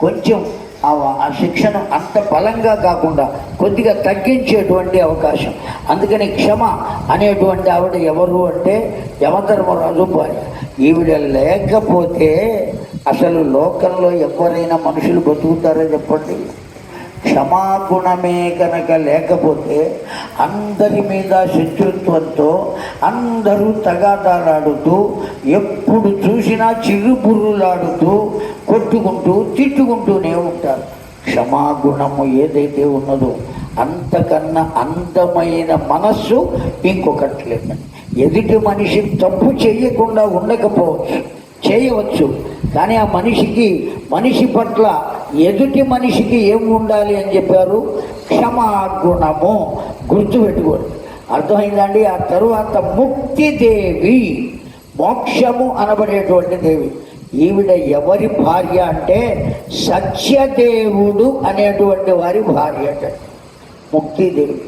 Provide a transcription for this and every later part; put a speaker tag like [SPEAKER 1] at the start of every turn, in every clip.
[SPEAKER 1] కొంచెం ఆ శిక్షణ శిక్షను అంత బలంగా కాకుండా కొద్దిగా తగ్గించేటువంటి అవకాశం. అందుకని క్షమ అనేటువంటి ఆవిడ ఎవరు అంటే యమధర్మరాజు భార్య. ఈవిడ లేకపోతే అసలు లోకంలో ఎవరైనా మనుషులు బతుకుతారో చెప్పండి. క్షమాగుణమే కనుక లేకపోతే అందరి మీద శత్రుత్వంతో అందరూ తగాదాలాడుతూ ఎప్పుడు చూసినా చిరుబుర్రులాడుతూ కొట్టుకుంటూ తిట్టుకుంటూనే ఉంటారు. క్షమాగుణము ఏదైతే ఉన్నదో అంతకన్నా అందమైన మనస్సు ఇంకొకటి లేదండి ఎదుటి మనిషి తప్పు చేయకుండా ఉండకపోవచ్చు చేయవచ్చు. కానీ ఆ మనిషికి మనిషి పట్ల ఎదుటి మనిషికి ఏం ఉండాలి అని చెప్పారు? క్షమాగుణము. గుర్తుపెట్టుకోండి. అర్థమైందండి? ఆ తరువాత ముక్తిదేవి మోక్షము అనబడేటువంటి దేవి. ఈవిడ ఎవరి భార్య అంటే సత్యదేవుడు అనేటువంటి వారి భార్య అంటే. ముక్తిదేవి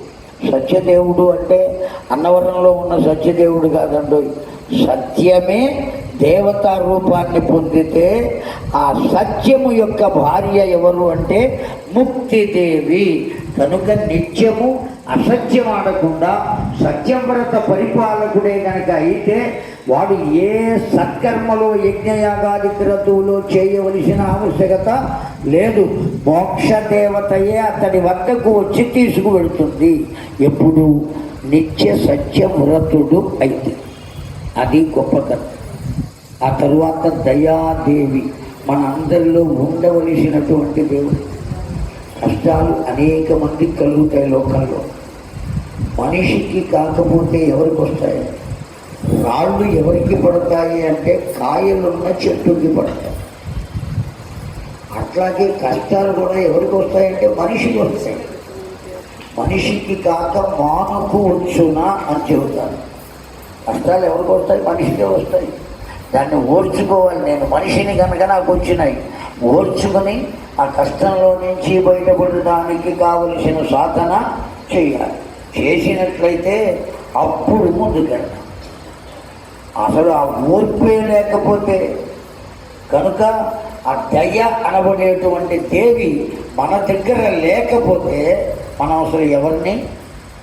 [SPEAKER 1] సత్యదేవుడు అంటే అన్నవరంలో ఉన్న సత్యదేవుడు కాదండి సత్యమే దేవతా రూపాన్ని పొందితే ఆ సత్యము యొక్క భార్య ఎవరు అంటే ముక్తిదేవి. కనుక నిత్యము అసత్యం ఆడకుండా సత్యవ్రత పరిపాలకుడే కనుక అయితే వాడు ఏ సత్కర్మలో యజ్ఞయాగాది క్రతువులో చేయవలసిన ఆవశ్యకత లేదు. మోక్షదేవతయే అతడి వద్దకు వచ్చి తీసుకువెడుతుంది ఎప్పుడు? నిత్య సత్యవ్రతుడు అయితే. అది గొప్ప కథ. ఆ తరువాత దయాదేవి. మన అందరిలో ఉండవలసినటువంటి దేవుడు. కష్టాలు అనేక మందికి కలుగుతాయి లోకంలో. మనిషికి కాకపోతే ఎవరికి వస్తాయి? రాళ్ళు ఎవరికి పడతాయి అంటే కాయలున్న చెట్టుకి పడతాయి. అట్లాగే కష్టాలు కూడా ఎవరికి వస్తాయంటే మనిషికి వస్తాయి. మనిషికి కాక మానకు వచ్చునా అని చెబుతారు. కష్టాలు ఎవరికి వస్తాయి? మనిషికే వస్తాయి. దాన్ని ఓర్చుకోవాలి నేను. మనిషిని కనుక నాకు వచ్చినాయి ఓర్చుకుని ఆ కష్టంలో నుంచి బయటపడడానికి కావలసిన సాధన చేయాలి. చేసినట్లయితే అప్పుడు ముందుకెళ్తాం అసలు ఆ ఓర్పే లేకపోతే కనుక ఆ దయ అనబడేటువంటి దేవి మన దగ్గర లేకపోతే మనం అసలు ఎవరిని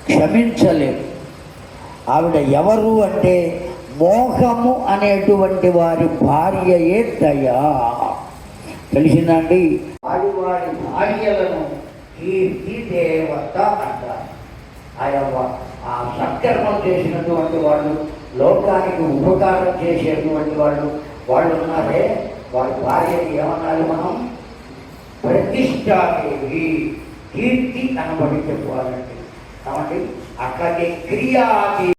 [SPEAKER 1] క్షమించలేము. ఆవిడ ఎవరు అంటే మోహము అనేటువంటి వారి భార్యయే దయా. తెలిసిందండి? వాడి వాడి భార్యలను కీర్తి దేవత అంటారు. ఆయా ఆ సత్కర్మం చేసినటువంటి వాళ్ళు లోకానికి ఉపకారం చేసేటువంటి వాళ్ళు వాళ్ళు ఉన్నారే? వారి భార్యకి ఏమన్నారు మనం? ప్రతిష్టాదేవి కీర్తి అనబడి చెప్పాలండి. కాబట్టి అట్లాగే క్రియాది